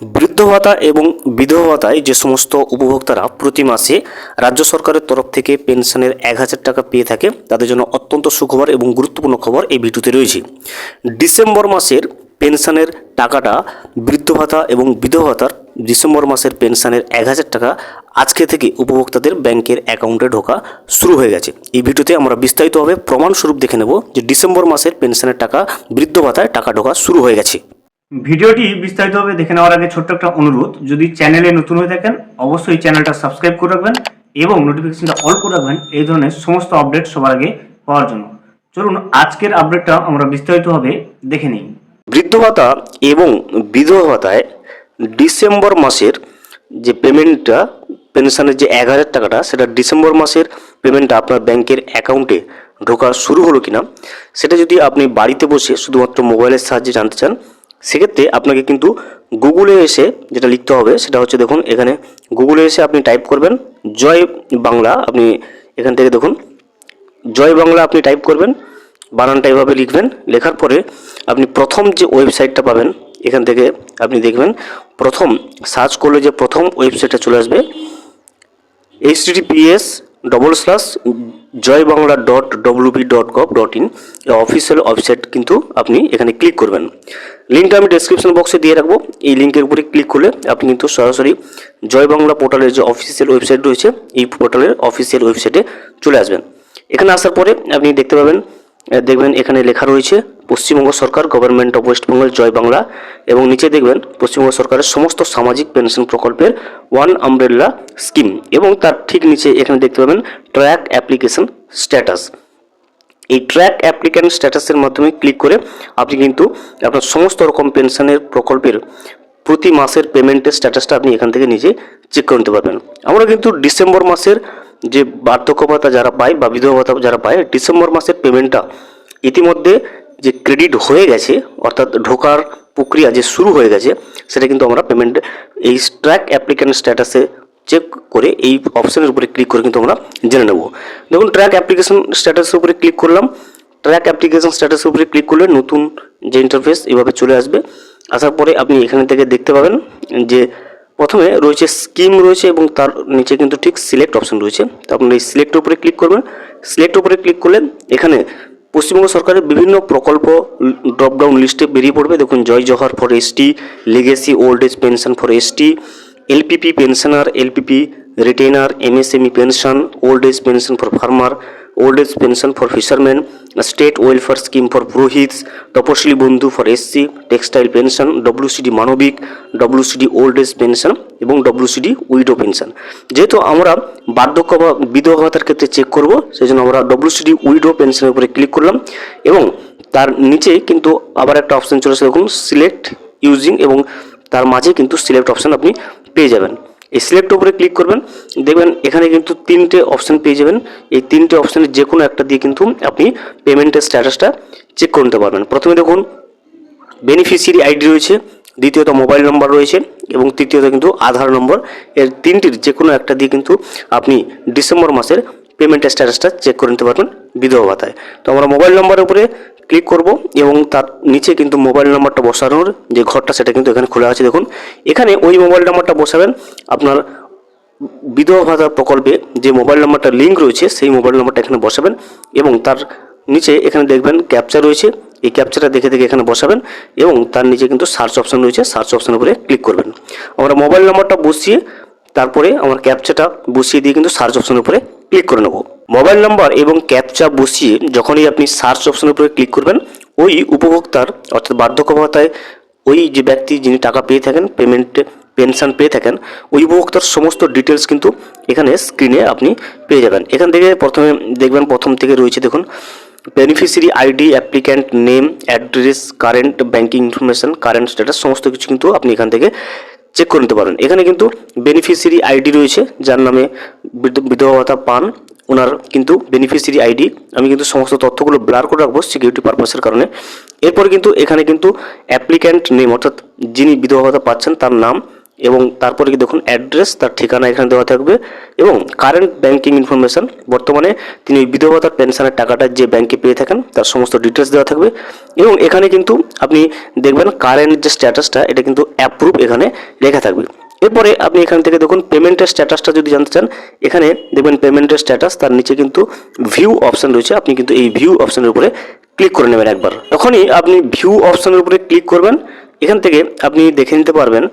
বৃদ্ধ ভাতা এবং বিধবা ভাতায় যে সমস্ত উপভোক্তারা প্রতি মাসে রাজ্য সরকারের তরফ থেকে পেনশনের এক হাজার টাকা পেয়ে থাকে, তাদের জন্য অত্যন্ত সুখবর এবং গুরুত্বপূর্ণ খবর এই ভিডিওতে রয়েছে। ডিসেম্বর মাসের পেনশনের টাকাটা বৃদ্ধ ভাতা এবং বিধবা ভাতার ডিসেম্বর মাসের পেনশনের এক হাজার টাকা আজকে থেকে উপভোক্তাদের ব্যাংকের অ্যাকাউন্টে ঢোকা শুরু হয়ে গেছে। এই ভিডিওতে আমরা বিস্তারিতভাবে প্রমাণস্বরূপ দেখে নেব যে ডিসেম্বর মাসের পেনশনের টাকা বৃদ্ধ ভাতায় টাকা ঢোকা শুরু হয়ে গেছে। ভিডিওটি বিস্তারিতভাবে দেখে নেওয়ার আগে ছোট্ট একটা অনুরোধ, যদি চ্যানেলে নতুন হয়ে থাকেন, অবশ্যই চ্যানেলটা সাবস্ক্রাইব করে রাখবেন এবং নোটিফিকেশনটা অল করে রাখবেন, এই ধরনের সমস্ত আপডেট সবার আগে পাওয়ার জন্য। চলুন, আজকের আপডেটটা আমরা বিস্তারিতভাবে দেখে নিই। বৃদ্ধ ভাতা এবং বিধবা ভাতায় ডিসেম্বর মাসের যে পেমেন্টটা পেনশনের যে এক হাজার টাকাটা, সেটা ডিসেম্বর মাসের পেমেন্টটা আপনার ব্যাংকের অ্যাকাউন্টে ঢোকা শুরু হলো কিনা, সেটা যদি আপনি বাড়িতে বসে শুধুমাত্র মোবাইলের সাহায্যে জানতে চান সেক্ষেত্রে আপনাকে কিন্তু গুগলে এসে যেটা লিখতে হবে, সেটা হচ্ছে দেখুন, এখানে গুগলে এসে আপনি টাইপ করবেন, জয় বাংলা, আপনি এখান থেকে দেখুন, জয় বাংলা আপনি টাইপ করবেন বানানটা এভাবে লিখবেন, লেখার পরে আপনি প্রথম যে ওয়েবসাইটটা পাবেন, এখান থেকে আপনি দেখবেন, প্রথম সার্চ করলে যে প্রথম ওয়েবসাইটটা চলে আসবে H TPS double slash Joy Bangla dot WB dot gov dot in official website কিন্তু আপনি এখানে ক্লিক করবেন। লিঙ্কটা আমি ডেসক্রিপশন বক্সে দিয়ে রাখব। এই লিঙ্কের উপরে ক্লিক করলে আপনি কিন্তু সরাসরি জয় বাংলা পোর্টালের যে অফিসিয়াল ওয়েবসাইট রয়েছে, এই পোর্টালের অফিসিয়াল ওয়েবসাইটে চলে আসবেন। এখানে আসার পরে আপনি দেখতে পাবেন, দেখবেন এখানে লেখা রয়েছে পশ্চিমবঙ্গ সরকার government of West Bengal Joy Bangla এবং নিচে দেখবেন পশ্চিমবঙ্গ সরকারের সমস্ত সামাজিক পেনশন প্রকল্পের ওয়ান আমব্রেলা স্কিম এবং তার ঠিক নিচে এখানে দেখতে পাবেন ট্র্যাক অ্যাপ্লিকেশন স্ট্যাটাস এই ট্র্যাক অ্যাপ্লিক্যান্ট স্ট্যাটাসের মাধ্যমে ক্লিক করে আপনি কিন্তু আপনার সমস্ত রকম পেনশনের প্রকল্পের প্রতি মাসের পেমেন্টের স্ট্যাটাসটা আপনি এখান থেকে নিজে চেক করে নিতে পারবেন। আমরা কিন্তু ডিসেম্বর মাসের যে বার্ধক্য ভাতা যারা পায় বা বিধবা ভাতা যারা পায় ডিসেম্বর মাসের পেমেন্টটা ইতিমধ্যে যে ক্রেডিট হয়ে গেছে, অর্থাৎ ঢোকার প্রক্রিয়া যে শুরু হয়ে গেছে, সেটা কিন্তু আমরা পেমেন্ট এই ট্র্যাক অ্যাপ্লিক্যান্ট স্ট্যাটাসে চেক করে এই অপশানের উপরে ক্লিক করে কিন্তু আমরা জেনে নেব। দেখুন ট্র্যাক অ্যাপ্লিকেশন স্ট্যাটাসের উপরে ক্লিক করলাম। ট্র্যাক অ্যাপ্লিকেশন স্ট্যাটাসের উপরে ক্লিক করলে নতুন যে ইন্টারফেস এভাবে চলে আসবে। আসার পরে আপনি এখানে থেকে দেখতে পাবেন যে প্রথমে রয়েছে স্কিম রয়েছে এবং তার নিচে কিন্তু ঠিক সিলেক্ট অপশন রয়েছে। তো আপনি এই সিলেক্টের উপরে ক্লিক করবেন। সিলেক্ট উপরে ক্লিক করলে এখানে পশ্চিমবঙ্গ সরকারের বিভিন্ন প্রকল্প ড্রপডাউন লিস্টে বেরিয়ে পড়বে। দেখুন, Joy Johar for ST legacy old age pension for ST LPP pensioner LPP retainer MSME pension old age pension for farmer old age pension for fisherman state welfare scheme for পুরোহিতস Taposili Bandhu for SC textile pension WCD Manabik WCD old age pension এবং WCD widow pension যেহেতু আমরা বার্ধক্য বা বিধবা ভাতার ক্ষেত্রে check করব সেই জন্য আমরা ডব্লিউসিডি উইডো পেনশনের উপরে ক্লিক করলাম এবং তার নিচে কিন্তু আবার একটা অপশন চলে আসে, দেখুন সিলেক্ট ইউজিং এবং তার মাঝে কিন্তু সিলেক্ট অপশন আপনি পেয়ে যাবেন। এই সিলেক্ট উপরে ক্লিক করবেন। দেখবেন এখানে কিন্তু তিনটে অপশান পেয়ে যাবেন। এই তিনটে অপশনের যে কোনো একটা দিয়ে কিন্তু আপনি পেমেন্টের স্ট্যাটাসটা চেক করে নিতে পারবেন। প্রথমে দেখুন বেনিফিশিয়ারি আইডি রয়েছে, দ্বিতীয়ত মোবাইল নম্বর রয়েছে, এবং তৃতীয়ত কিন্তু আধার নম্বর এর তিনটির যে কোনো একটা দিয়ে কিন্তু আপনি ডিসেম্বর মাসের পেমেন্টের স্ট্যাটাসটা চেক করে নিতে পারবেন বিধবা ভাতায়। তো আমরা মোবাইল নম্বরের উপরে ক্লিক করব এবং তার নিচে কিন্তু মোবাইল নাম্বারটা বসানোর যে ঘরটা সেটা কিন্তু এখানে খোলা আছে। দেখুন, এখানে ওই মোবাইল নাম্বারটা বসাবেন। আপনার বিধবা ভাতা প্রকল্পে যে মোবাইল নাম্বারটা লিঙ্ক রয়েছে, সেই মোবাইল নাম্বারটা এখানে বসাবেন এবং তার নিচে এখানে দেখবেন ক্যাপচার রয়েছে। এই ক্যাপচারটা দেখে দেখে এখানে বসাবেন এবং তার নিচে কিন্তু সার্চ অপশন রয়েছে। সার্চ অপশনের উপরে ক্লিক করবেন। আমরা মোবাইল নাম্বারটা বসিয়ে তারপরে আমার ক্যাপচাটা বসিয়ে দিয়ে কিন্তু সার্চ অপশনের উপরে ক্লিক করে নেব। মোবাইল নাম্বার এবং ক্যাপচা বসিয়ে যখনই আপনি সার্চ অপশনের উপরে ক্লিক করবেন, ওই উপভোক্তার অর্থাৎ বার্ধক্য ভাতায় ওই যে ব্যক্তি যিনি টাকা পেয়ে থাকেন, পেমেন্টে, পেনশন পেয়ে থাকেন, ওই উপভোক্তার সমস্ত ডিটেলস কিন্তু এখানে স্ক্রিনে আপনি পেয়ে যাবেন। এখান থেকে প্রথমে দেখবেন, প্রথম থেকে রয়েছে দেখুন beneficiary ID applicant name address current banking information current status সমস্ত কিছু কিন্তু আপনি এখান থেকে চেক করে নিতে পারেন। এখানে কিন্তু বেনিফিশিয়ারি আইডি রয়েছে, যার নামে বিধবা ভাতা পান। ওনার কিন্তু বেনিফিশিয়ারি আইডি আমি কিন্তু সমস্ত তথ্যগুলো ব্লার করে রাখব সিকিউরিটি পারপাসের কারণে। এরপর কিন্তু এখানে কিন্তু অ্যাপ্লিক্যান্ট নেম অর্থাৎ যিনি বিধবা ভাতা পাচ্ছেন তার নাম এবং তারপরে কি দেখুন অ্যাড্রেস তার ঠিকানা এখানে দেওয়া থাকবে এবং কারেন্ট ব্যাংকিং ইনফরমেশন বর্তমানে তিনি বিধবা ভাতার পেনশনের টাকাটা যে ব্যাংকে পেয়ে থাকেন, তার সমস্ত ডিটেলস দেওয়া থাকবে এবং এখানে কিন্তু আপনি দেখবেন কারেন্ট যে স্ট্যাটাসটা এটা কিন্তু অ্যাপ্রুভ এখানে লেখা থাকবে। এরপরে আপনি এখান থেকে দেখুন পেমেন্টের স্ট্যাটাসটা যদি জানতে চান, এখানে দেখবেন পেমেন্টের স্ট্যাটাস তার নিচে কিন্তু ভিউ অপশন রয়েছে। আপনি কিন্তু এই ভিউ অপশনের উপরে ক্লিক করে নেবেন একবার। তখনই আপনি ভিউ অপশানের উপরে ক্লিক করবেন। এখান থেকে আপনি দেখে নিতে পারবেন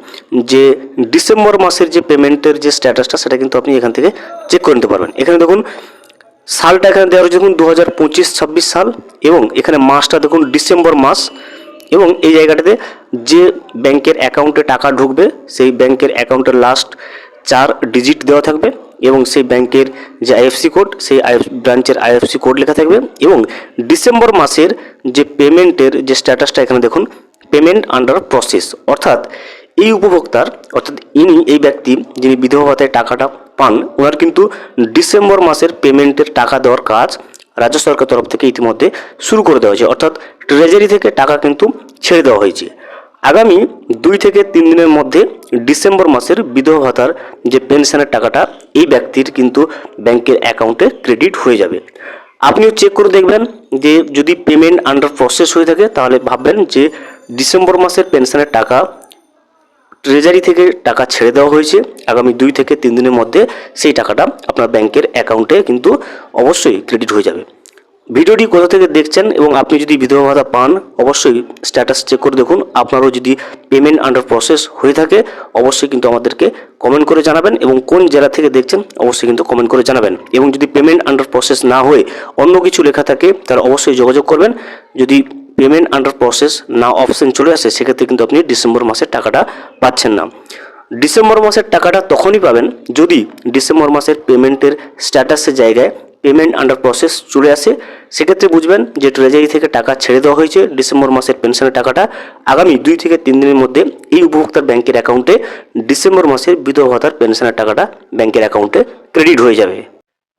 যে ডিসেম্বর মাসের যে পেমেন্টের যে স্ট্যাটাসটা সেটা কিন্তু আপনি এখান থেকে চেক করে নিতে পারবেন। এখানে দেখুন, সালটা এখানে দেওয়া রয়েছে, দেখুন দু হাজার পঁচিশ ছাব্বিশ সাল এবং এখানে মাসটা দেখুন, ডিসেম্বর মাস। এবং এই জায়গাটাতে যে ব্যাংকের অ্যাকাউন্টে টাকা ঢুকবে, সেই ব্যাংকের অ্যাকাউন্টের লাস্ট চার ডিজিট দেওয়া থাকবে এবং সেই ব্যাংকের যে আইএফসি কোড সেই ব্রাঞ্চের আইএফসি কোড লেখা থাকবে এবং ডিসেম্বর মাসের যে পেমেন্টের যে স্ট্যাটাসটা এখানে দেখুন, পেমেন্ট আন্ডার প্রসেস। অর্থাৎ এই উপভোক্তার, অর্থাৎ ইনি, এই ব্যক্তি যিনি বিধবা ভাতায় টাকাটা পান, ওনার কিন্তু ডিসেম্বর মাসের পেমেন্টের টাকা দেওয়ার কাজ রাজ্য সরকার তরফ থেকে ইতিমধ্যে শুরু করে দেওয়া হয়েছে। অর্থাৎ ট্রেজারি থেকে টাকা কিন্তু ছেড়ে দেওয়া হয়েছে। আগামী দুই থেকে তিন দিনের মধ্যে ডিসেম্বর মাসের বিধবা ভাতার যে পেনশনের টাকাটা, এই ব্যক্তির কিন্তু ব্যাংকের অ্যাকাউন্টে ক্রেডিট হয়ে যাবে। আপনিও চেক করে দেখবেন যে যদি পেমেন্ট আন্ডার প্রসেস হয়ে থাকে, তাহলে ভাববেন যে ডিসেম্বর মাসের পেনশনের টাকা ট্রেজারি থেকে টাকা ছেড়ে দেওয়া হয়েছে। আগামী দুই থেকে তিন দিনের মধ্যে সেই টাকাটা আপনার ব্যাংকের অ্যাকাউন্টে কিন্তু অবশ্যই ক্রেডিট হয়ে যাবে। ভিডিওটি কোথা থেকে দেখছেন এবং আপনি যদি বিধবা ভাতা পান, অবশ্যই স্ট্যাটাস চেক করে দেখুন। আপনারও যদি পেমেন্ট আন্ডার প্রসেস হয়ে থাকে, অবশ্যই কিন্তু আমাদেরকে কমেন্ট করে জানাবেন এবং কোন জেলা থেকে দেখছেন, অবশ্যই কিন্তু কমেন্ট করে জানাবেন। এবং যদি পেমেন্ট আন্ডার প্রসেস না হয়ে অন্য কিছু লেখা থাকে তাহলে অবশ্যই যোগাযোগ করবেন। যদি পেমেন্ট আন্ডার প্রসেস না অপশন চলে আসে, সেক্ষেত্রে কিন্তু আপনি ডিসেম্বর মাসের টাকাটা পাচ্ছেন না। ডিসেম্বর মাসের টাকাটা তখনই পাবেন যদি ডিসেম্বর মাসের পেমেন্টের স্ট্যাটাসের জায়গায় পেমেন্ট আন্ডার প্রসেস চলে আসে। সেক্ষেত্রে বুঝবেন যে ট্রেজারি থেকে টাকা ছেড়ে দেওয়া হয়েছে, ডিসেম্বর মাসের পেনশনের টাকাটা আগামী দুই থেকে তিন দিনের মধ্যে এই উপভোক্তার ব্যাংকের অ্যাকাউন্টে ডিসেম্বর মাসের বিধবা ভাতার পেনশনের টাকাটা ব্যাংকের অ্যাকাউন্টে ক্রেডিট হয়ে যাবে।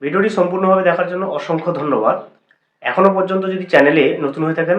ভিডিওটি সম্পূর্ণভাবে দেখার জন্য অসংখ্য ধন্যবাদ। এখনও পর্যন্ত যদি চ্যানেলে নতুন হয়ে থাকেন